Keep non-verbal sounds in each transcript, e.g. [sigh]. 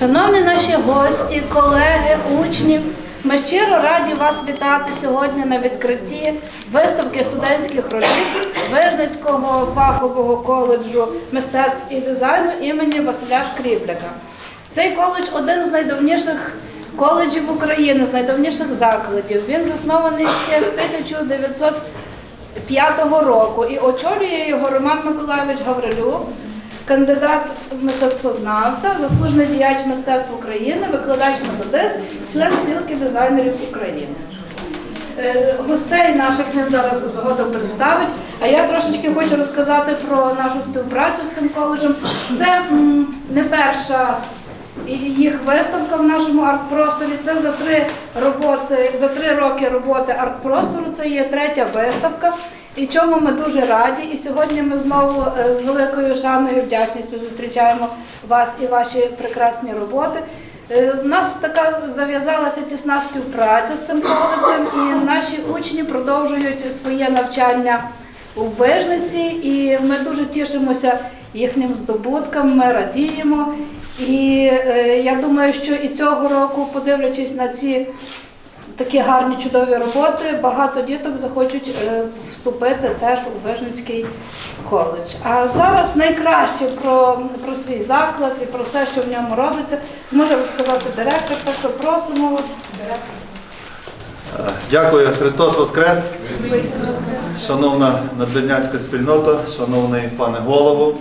Шановні наші гості, колеги, учні, ми щиро раді вас вітати сьогодні на відкритті виставки студентських робіт Вижницького фахового коледжу мистецтв і дизайну імені Василя Шкріпляка. Цей коледж один з найдавніших коледжів України, з найдавніших закладів. Він заснований ще з 1905 року і очолює його Роман Миколайович Гаврилюк, кандидат мистецтвознавця, заслужений діяч мистецтв України, викладач методист, член спілки дизайнерів України. Е, Гостей наших він зараз згодом представить. А я трошечки хочу розказати про нашу співпрацю з цим коледжем. Це не перша їх виставка в нашому арт-просторі. Це за три роботи, за три роки роботи арт-простору. Це є третя виставка. І чому ми дуже раді. І сьогодні ми знову е, з великою шаною і вдячністю зустрічаємо вас і ваші прекрасні роботи. Е, У нас така зав'язалася тісна співпраця з цим коледжем, і наші учні продовжують своє навчання у Вижниці, і ми дуже тішимося їхнім здобуткам, ми радіємо. І е, я думаю, що і цього року, подивлячись на ці такі гарні чудові роботи, багато діток захочуть е, вступити теж у Вижницький коледж. А зараз найкраще про, про свій заклад і про все, що в ньому робиться, може розказати директор, так що просимо вас, директор. Дякую, Христос Воскрес! Шановна надвірнянська спільнота, шановний пане голову,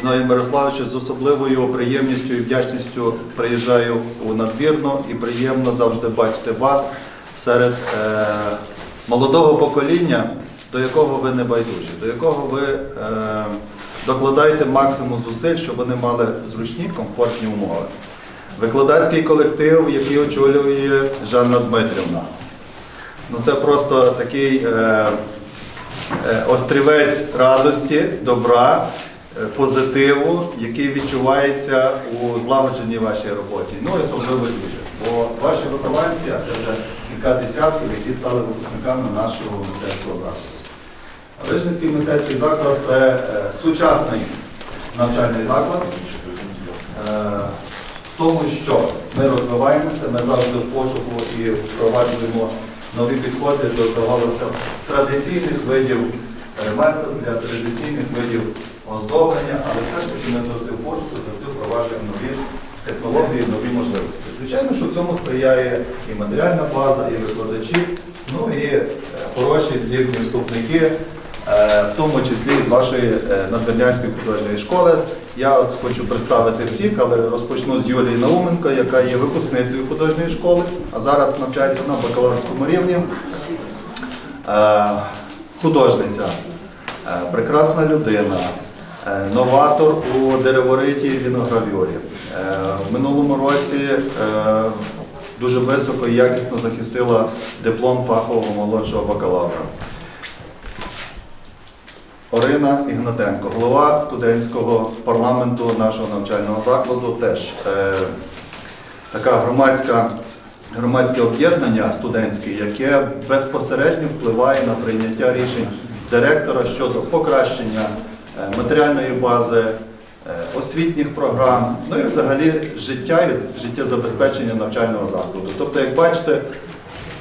Зіновій Мирославовичу, з особливою приємністю і вдячністю приїжджаю у надвірну. І приємно завжди бачити вас серед е, молодого покоління, до якого ви не байдужі, до якого ви е, докладаєте максимум зусиль, щоб вони мали зручні, комфортні умови. Викладацький колектив, який очолює Жанна Дмитрівна. Ну це просто такий е, е, острівець радості, добра, е, позитиву, який відчувається у злагодженій вашій роботі. Ну і особливо люди. Бо ваші вихованці, а це вже кілька десятків, які стали випускниками нашого мистецького закладу. Вишницький мистецький заклад це е, сучасний навчальний заклад. Е, в тому, що ми розвиваємося, ми завжди в пошуку і впроваджуємо нові підходи до здавалося традиційних видів ремесел, для традиційних видів оздоблення, але все ж таки ми завжди в пошуку, завжди впроваджуємо нові технології, нові можливості. Звичайно, що цьому сприяє і матеріальна база, і викладачі, ну і е, хороші здібні вступники, е, в тому числі з вашої е, Надвірнянської художньої школи. Я хочу представити всіх, але розпочну з Юлії Науменко, яка є випускницею художньої школи, а зараз навчається на бакалаврському рівні. Художниця, прекрасна людина, новатор у деревориті і ліногравюрі. Е, В минулому році е, дуже високо і якісно захистила диплом фахового молодшого бакалавра. Орина Ігнатенко, голова студентського парламенту нашого навчального закладу, теж е, така громадська, громадське об'єднання студентське, яке безпосередньо впливає на прийняття рішень директора щодо покращення матеріальної бази, освітніх програм, ну і взагалі життя і життєзабезпечення навчального закладу. Тобто, як бачите,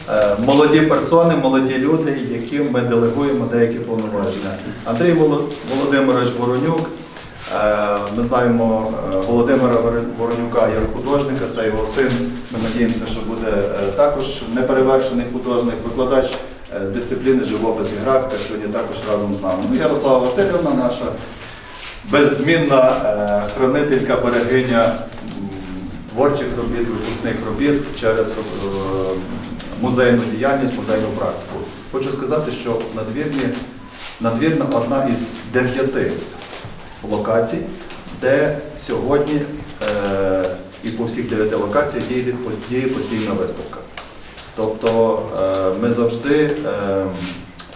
Е, молоді персони, молоді люди, яким ми делегуємо деякі повноваження. Андрій Володимирович Воронюк. е, Ми знаємо е, Володимира Воронюка як художника, це його син. Ми надіємося, що буде е, також неперевершений художник, викладач е, з дисципліни живопис і графіка, сьогодні також разом з нами. Ну, Ярослава Васильівна, наша беззмінна е, хранителька, берегиня творчих робіт, випускних робіт через е, музейну діяльність, музейну практику. Хочу сказати, що надвірні, надвірна одна із дев'яти локацій, де сьогодні е, і по всіх дев'яти локаціях діє, постійна виставка. Тобто ми завжди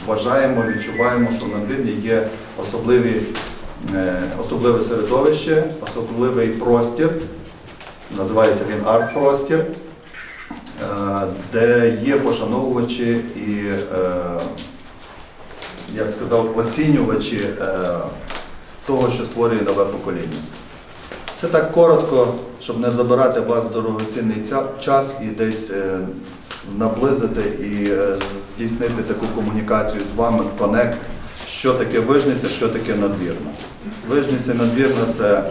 вважаємо, відчуваємо, що на надвірні є особливі, особливе середовище, особливий простір, називається він арт-простір, е, де є пошановувачі і, е, як сказав, оцінювачі е, того, що створює нове покоління. Це так коротко щоб не забирати вас дорогоцінний час і десь е, наблизити і е, здійснити таку комунікацію з вами, конект, що таке вижниця, що таке надвірна. Вижниця і надвірна це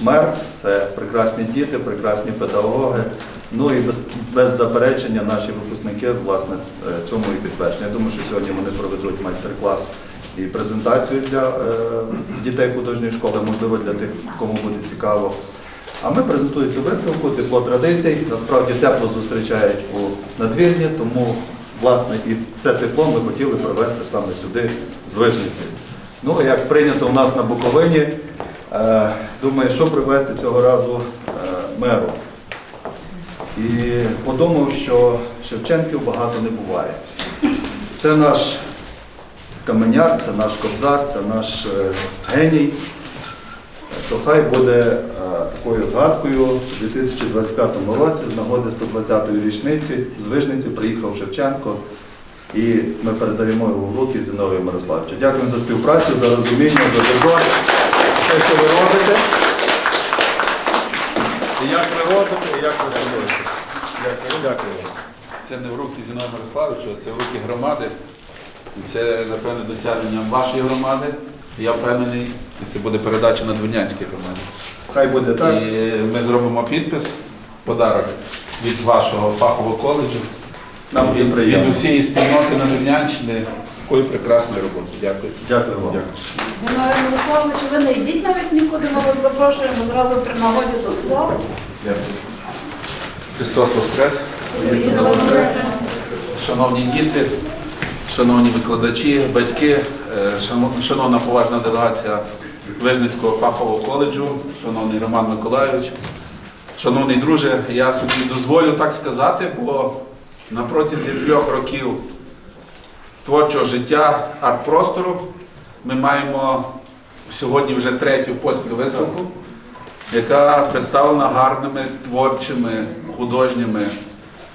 мер, це прекрасні діти, прекрасні педагоги. Ну і без, без заперечення наші випускники власне е, цьому і підтвердження. Я думаю, що сьогодні вони проведуть майстер-клас і презентацію для е, дітей художньої школи, можливо, для тих, кому буде цікаво. А ми презентуємо цю виставку тепло традицій. Насправді тепло зустрічають у надвірні, тому власне і це тепло ми хотіли привезти саме сюди з Вижниці. Ну, як прийнято у нас на Буковині, е, думаю, що привезти цього разу е, меру. І подумав, що Шевченків багато не буває. Це наш каменяр, це наш кобзар, це наш е, геній. То хай буде е, такою згадкою у 2025 році з нагоди 120-ї річниці з Вижниці приїхав Шевченко. І ми передаємо його в руки Зіновію Мирославовичу. Дякую за співпрацю, за розуміння, за добро, те, що ви робите. І як ви робите, і як ви робите. Дякую. Дякую. Це не в руки Зіновія Мирославовича, це в руки громади. І це, напевне, досягнення вашої громади. Я впевнений, і це буде передача на Двинянській громаді. Хай буде так. І ми зробимо підпис, подарок від вашого фахового коледжу, Нам буде від, приємно. від усієї спільноти на Двинянщині. Такої прекрасної роботи. Дякую. Дякую вам. Зіновія Мирославович, ви не йдіть навіть нікуди, ми вас запрошуємо зразу при нагоді до слова. Дякую. Христос Воскрес! Шановні діти, шановні викладачі, батьки, шановна поважна делегація Вижницького фахового коледжу, шановний Роман Миколайович, шановний друже, я собі дозволю так сказати, бо на протязі трьох років творчого життя арт-простору ми маємо сьогодні вже третю поспіль виставку, яка представлена гарними творчими, художніми,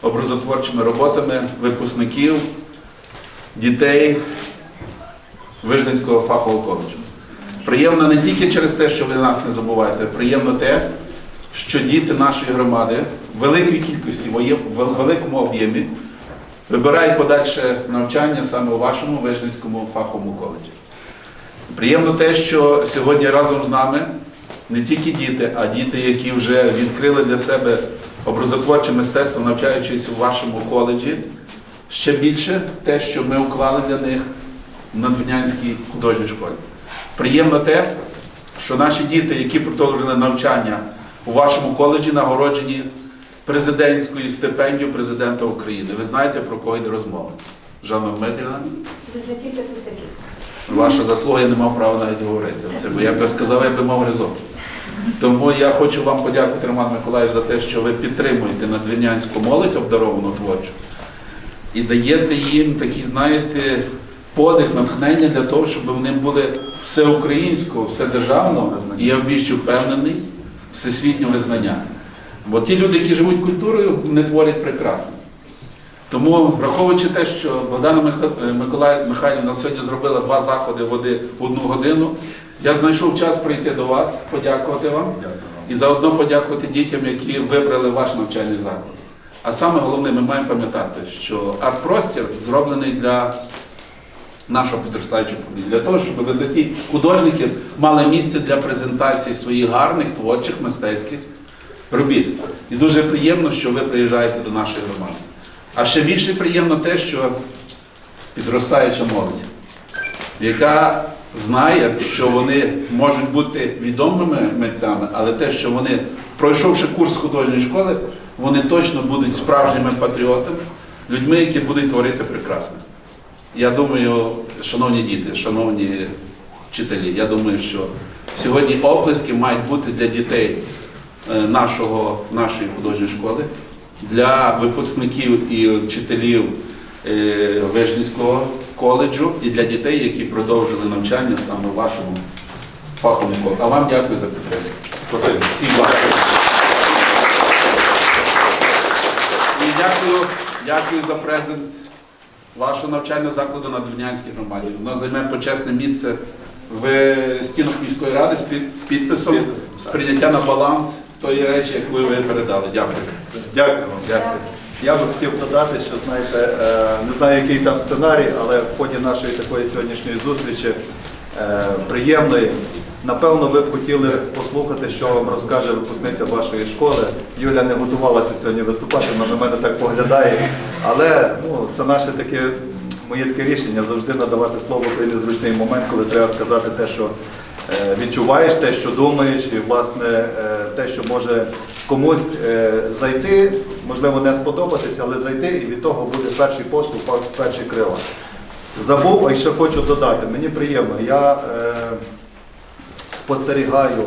образотворчими роботами випускників, дітей Вижницького фахового коледжу. Приємно не тільки через те, що ви нас не забуваєте, приємно те, що діти нашої громади в великій кількості, в великому об'ємі вибирають подальше навчання саме у вашому Вижницькому фаховому коледжі. Приємно те, що сьогодні разом з нами не тільки діти, а діти, які вже відкрили для себе образотворче мистецтво, навчаючись у вашому коледжі. Ще більше те, що ми уклали для них на Двинянській художній школі. Приємно те, що наші діти, які продовжили навчання у вашому коледжі, нагороджені президентською стипендією президента України. Ви знаєте, про кого йде розмова? Жанна Дмитрівна? Та кусяки. Ваша заслуга, я не мав права навіть говорити. Це бо я би сказав, я би мав резон. Тому я хочу вам подякувати, Роман Миколаїв, за те, що ви підтримуєте надвірнянську молодь обдаровану творчу і даєте їм такі, знаєте, подих, натхнення для того, щоб вони були всеукраїнського, вседержавного, і я більш впевнений, всесвітнього визнання. Бо ті люди, які живуть культурою, не творять прекрасно. Тому, враховуючи те, що Богдана е, Михайлівна сьогодні зробила два заходи в оди- в одну годину, я знайшов час прийти до вас, подякувати вам Дякую. і заодно подякувати дітям, які вибрали ваш навчальний заклад. А саме головне, ми маємо пам'ятати, що арт-простір зроблений для нашого підростаючого покоління, для того, щоб видаті художники мали місце для презентації своїх гарних творчих мистецьких робіт. І дуже приємно, що ви приїжджаєте до нашої громади. А ще більше приємно те, що підростаюча молодь, яка знає, що вони можуть бути відомими митцями, але те, що вони, пройшовши курс художньої школи, вони точно будуть справжніми патріотами, людьми, які будуть творити прекрасно. Я думаю, шановні діти, шановні вчителі, я думаю, що сьогодні оплески мають бути для дітей е, нашого, нашої художньої школи, для випускників і вчителів е, Вижницького коледжу і для дітей, які продовжили навчання саме в вашому фаховому коледжі. А вам дякую за підтримку. Всім вам. І дякую, дякую за презент вашого навчального закладу на Дубнянській громаді. Воно займе почесне місце в стінах міської ради з під- з підписом, Підпис, з прийняття на баланс тої речі, яку ви передали. Дякую. Дякую вам. Дякую. Я би хотів додати, що знаєте, е, не знаю, який там сценарій, але в ході нашої такої сьогоднішньої зустрічі е, приємної, напевно, ви б хотіли послухати, що вам розкаже випускниця вашої школи. Юля не готувалася сьогодні виступати, вона на мене так поглядає. Але ну, це наше таке моє таке рішення завжди надавати слово в той незручний момент, коли треба сказати те, що е, відчуваєш, те, що думаєш, і власне е, те, що може комусь е, зайти, можливо, не сподобатися, але зайти, і від того буде перший поступ, перші крила. Забув, а ще хочу додати. Мені приємно. Я спостерігаю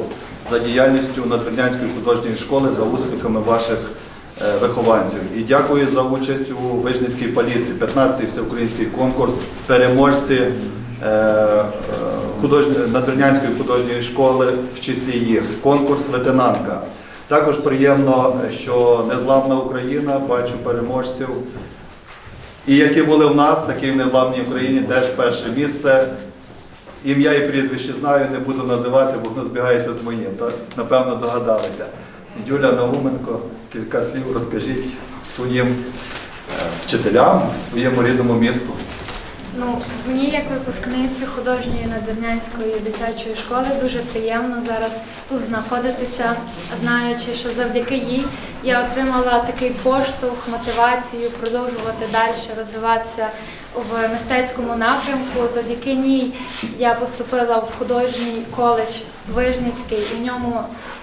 за діяльністю Надвірнянської художньої школи, за успіхами ваших е, вихованців. І дякую за участь у Вижницькій палітрі, 15-й всеукраїнський конкурс, переможці е, е, Надвірнянської художньої школи в числі їх. Конкурс лейтенантка. Також приємно, що незламна Україна, бачу переможців. І які були в нас, такі в незламній Україні теж перше місце. Ім'я і прізвище знаю, не буду називати, бо воно збігається з моїм. Та, напевно, догадалися. Юля Науменко, кілька слів розкажіть своїм е, вчителям, своєму рідному місту. Ну, мені як випускниці художньої надвірнянської дитячої школи дуже приємно зараз тут знаходитися, знаючи, що завдяки їй я отримала такий поштовх, мотивацію продовжувати далі розвиватися в мистецькому напрямку. Завдяки ній я поступила в художній коледж Вижницький. І в ньому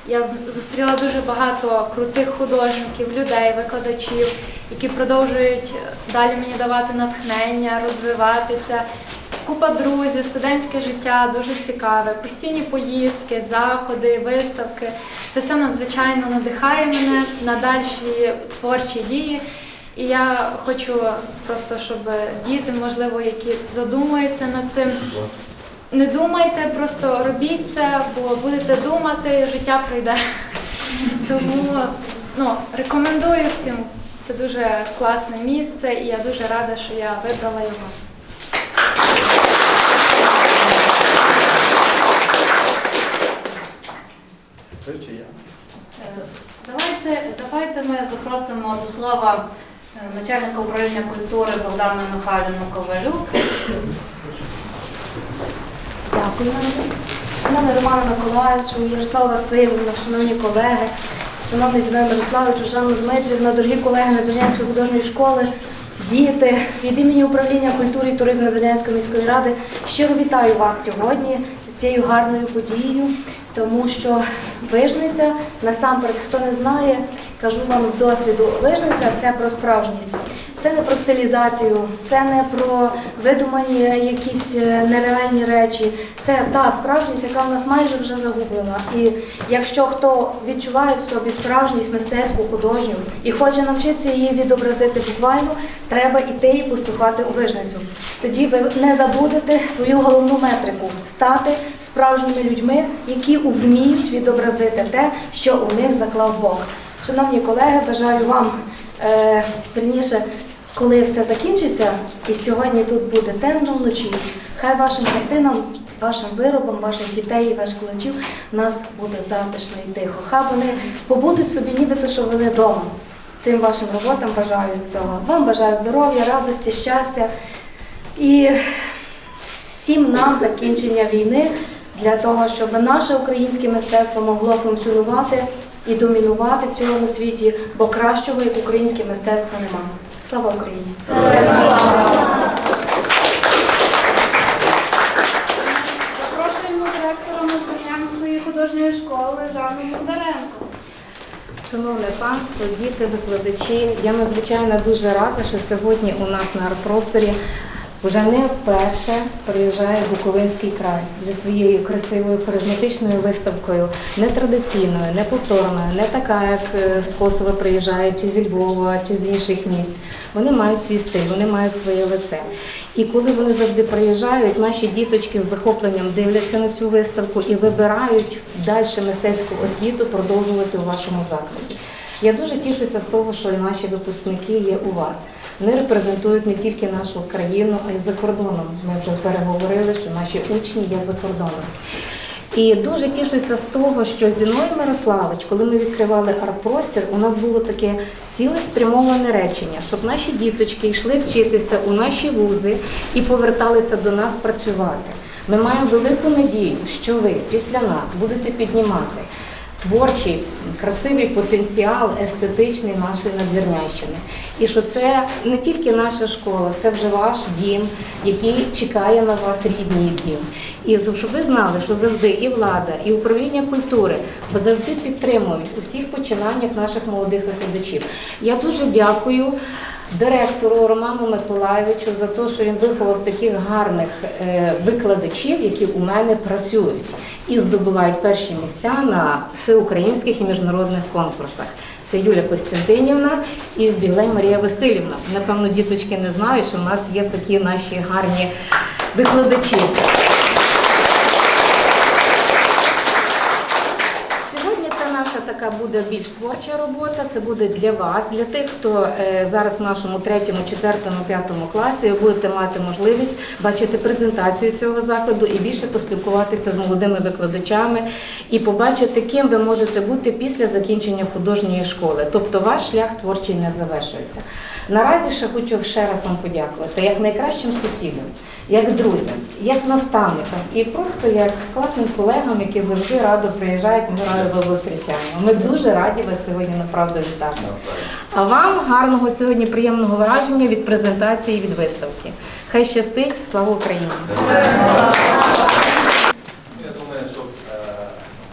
я зустріла дуже багато крутих художників, людей, викладачів, які продовжують далі мені давати натхнення, розвиватися. Купа друзів, студентське життя дуже цікаве, постійні поїздки, заходи, виставки. Це все надзвичайно надихає мене на дальші творчі дії. І я хочу просто, щоб діти, можливо, які задумуються над цим, не думайте, просто робіть це, бо будете думати, життя прийде. [laughs] Тому ну, рекомендую всім. Це дуже класне місце, і я дуже рада, що я вибрала його. Е, Давайте, давайте ми запросимо до слова е, начальника управління культури Богдану Михайлівну Ковалюк. Дякую. Шановний Роман Миколаївичу, Ярослав Васильовна, шановні колеги, шановний Зіновій Мирославовичу, Жанна Дмитрівна, дорогі колеги Надвірнянської художньої школи, діти, від імені управління культури і туризму Надвірнянської міської ради щиро вітаю вас сьогодні з цією гарною подією, тому що вижниця, насамперед, хто не знає, кажу вам з досвіду, вижниця це про справжність. Це не про стилізацію, це не про видумані якісь е, нереальні речі. Це та справжність, яка в нас майже вже загублена. І якщо хто відчуває в собі справжність мистецьку, художню і хоче навчитися її відобразити буквально, треба йти і поступати у вижницю. Тоді ви не забудете свою головну метрику стати справжніми людьми, які вміють відобразити те, що у них заклав Бог. Шановні колеги, бажаю вам е, вірніше, коли все закінчиться, і сьогодні тут буде темно вночі, хай вашим картинам, вашим виробам, ваших дітей і ваших коледжів нас буде затишно і тихо. Хай вони побудуть собі, нібито що вони вдома. Цим вашим роботам бажаю цього. Вам бажаю здоров'я, радості, щастя і всім нам закінчення війни для того, щоб наше українське мистецтво могло функціонувати і домінувати в цілому світі, бо кращого як українське мистецтво немає. Слава Україні! Запрошуємо директора Надвірнянської художньої школи Жанну Бондаренко. Шановне панство, діти, викладачі, я надзвичайно дуже рада, що сьогодні у нас на арт-просторі вже не вперше приїжджає Буковинський край зі своєю красивою харизматичною виставкою, нетрадиційною, неповторною, не така, як е, з Косова приїжджають, чи зі Львова, чи з інших місць. Вони мають свій стиль, вони мають своє лице. І коли вони завжди приїжджають, наші діточки з захопленням дивляться на цю виставку і вибирають далі мистецьку освіту продовжувати у вашому закладі. Я дуже тішуся з того, що наші випускники є у вас. Вони репрезентують не тільки нашу країну, а й за кордоном. Ми вже переговорили, що наші учні є за кордоном. І дуже тішуся з того, що Зіною Мирославич, коли ми відкривали арт-простір, у нас було таке ціле спрямоване речення, щоб наші діточки йшли вчитися у наші вузи і поверталися до нас працювати. Ми маємо велику надію, що ви після нас будете піднімати творчий, красивий потенціал естетичний нашої надвірнящини. І що це не тільки наша школа, це вже ваш дім, який чекає на вас рідний дім. І щоб ви знали, що завжди і влада, і управління культури завжди підтримують у всіх починаннях наших молодих викладачів. Я дуже дякую директору Роману Миколаєвичу за те, що він виховав таких гарних е, викладачів, які у мене працюють і здобувають перші місця на всеукраїнських і міжнародних конкурсах. Це Юля Костянтинівна і Збіглей Марія Васильівна. Напевно, діточки не знають, що в нас є такі наші гарні викладачі. Сьогодні це наша така буде більш творча робота. Це буде для вас, для тих, хто е, зараз в нашому третьому, четвертому, п'ятому класі. Ви будете мати можливість бачити презентацію цього закладу і більше поспілкуватися з молодими викладачами і побачити, ким ви можете бути після закінчення художньої школи. Тобто ваш шлях творчий не завершується. Наразі ще хочу ще раз вам подякувати як найкращим сусідам, як друзям, як наставникам і просто як класним колегам, які завжди радо приїжджають. Ми радо вас зустрічаємо. Ми дуже раді вас сьогодні направду вітати. А вам гарного сьогодні приємного враження від презентації від виставки. Хай щастить, слава Україні! Я думаю, що е,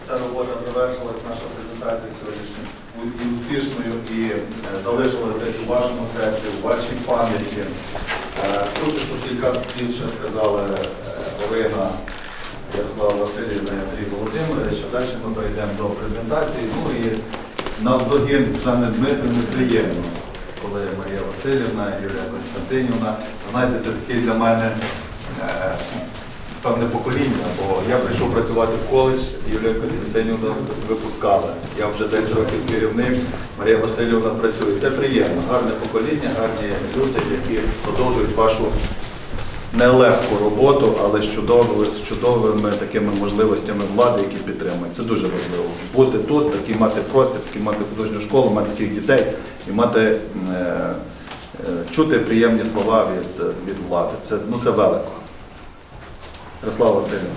ця робота завершилась, наша презентація сьогоднішня бу- і успішною і е, залишилась десь у вашому серці, у вашій пам'яті. Е, Хочу, щоб кілька слів ще сказали е, Орина, Ярослава Васильівна і Андрій Володимирович, а далі ми перейдемо до презентації. Ну і навздогін Жанни Дмитрівни приємно, коли Марія Васильівна, Юлія Константинівна. Знаєте, це такий для мене певне покоління, бо я прийшов працювати в коледж, Юлія Константинівна випускала. Я вже 10 років керівник, Марія Васильівна працює. Це приємно, гарне покоління, гарні люди, які продовжують вашу нелегку роботу, але з чудовими, з чудовими такими можливостями влади, які підтримують. Це дуже важливо. Бути тут, такий мати простір, такий мати художню школу, мати таких дітей і мати е, е, чути приємні слова від, від влади. Це, ну, це велико. Ярослава Васильівна.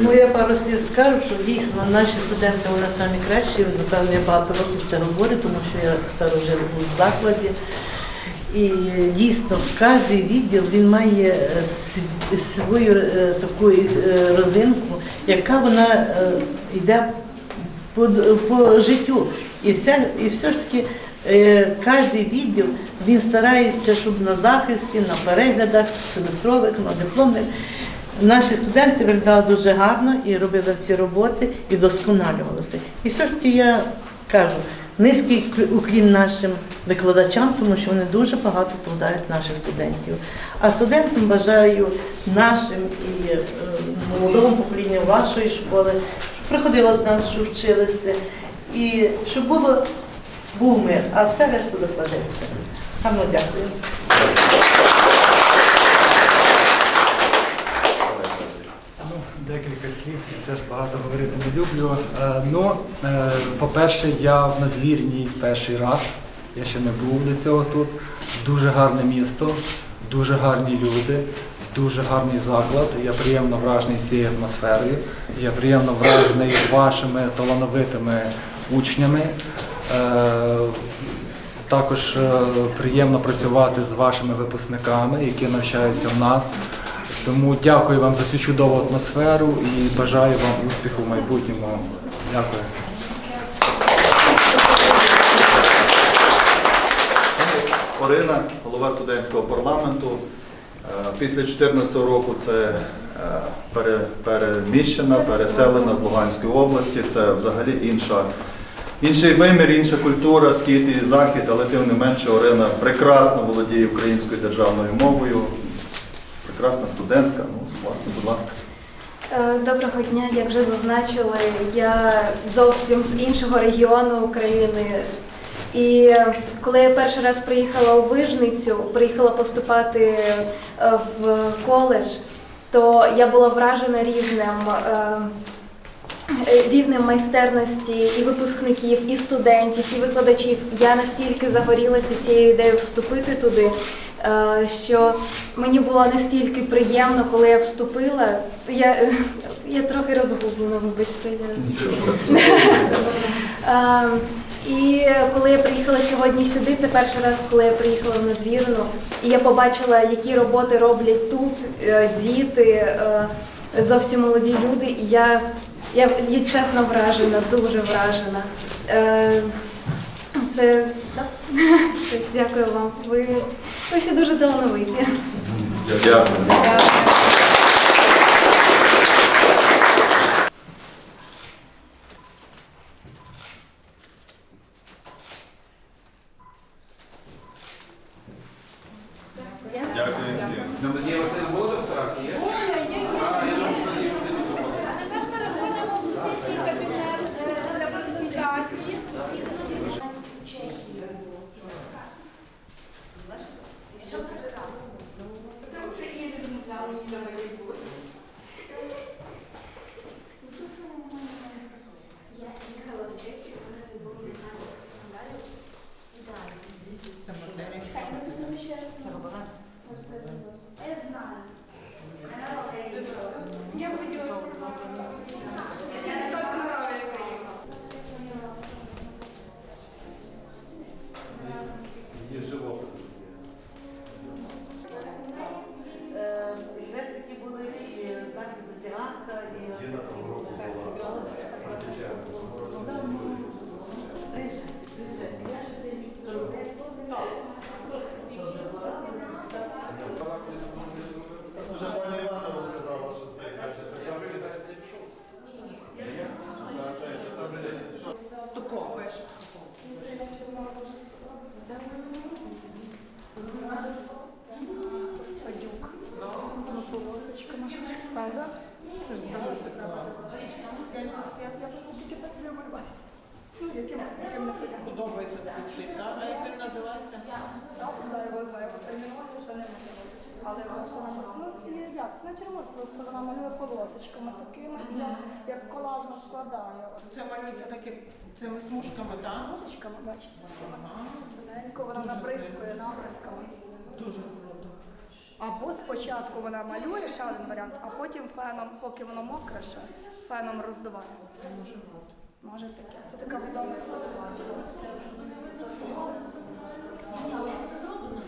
Ну, я пару слів скажу, що дійсно наші студенти вони самі кращі, напевно, я багато років це говорю, тому що я старожив у закладі. І дійсно кожен відділ він має е, свою е, таку е, розинку, яка вона йде по, по життю. І, вся, і все ж таки кожен відділ він старається, щоб на захисті, на переглядах, семестрових, на дипломних. Наші студенти виглядали дуже гарно і робили ці роботи і досконалювалися. І все ж таки я кажу, низький кл- уклін нашим викладачам, тому що вони дуже багато вкладають наших студентів. А студентам бажаю нашим і е, молодому поколінню вашої школи, щоб приходило до нас, що вчилися, і щоб було був мир, а все решту докладеться. Гарно дякую. Ну, декілька слів, теж багато говорити не люблю. Е, ну, е, по-перше, я в надвірній перший раз. Я ще не був до цього тут. Дуже гарне місто, дуже гарні люди, дуже гарний заклад. Я приємно вражений цією атмосферою. Я приємно вражений вашими талановитими учнями. Е, також приємно працювати з вашими випускниками, які навчаються в нас. Тому дякую вам за цю чудову атмосферу і бажаю вам успіху в майбутньому. Дякую. Орина, голова студентського парламенту. Е, Після 2014 року це е, переміщена, переселена з Луганської області. Це взагалі інша, інший вимір, інша культура, схід і захід, але тим не менше Орина прекрасно володіє українською державною мовою. Прекрасна студентка. Ну, власне, будь ласка. Е, Доброго дня, як вже зазначили, я зовсім з іншого регіону України. І е, коли я перший раз приїхала у Вижницю, приїхала поступати е, в коледж, то я була вражена рівнем рівнем майстерності і випускників, і студентів, і викладачів. Я настільки загорілася цією ідеєю вступити туди, що мені було настільки приємно, коли я вступила. Я, я трохи розгублена, вибачте. Я... Е, [laughs] І коли я приїхала сьогодні сюди, це перший раз, коли я приїхала в надвірну, і я побачила, які роботи роблять тут е, діти, е, зовсім молоді люди. І я, я, я чесно вражена, дуже вражена. Е, Це да. [laughs] Дякую вам. Ви, ви всі дуже талановиті. Дякую всім. Ну, Надія Васильівна була завтра? Є? А, я думаю, що Надія Васильівна була. А тепер переходимо в сусідній кабінет е, для презентації. Є Або спочатку вона малює ще один варіант, а потім феном, поки воно мокреше, феном роздуває. Може таке. Це така відома. Це зроблено.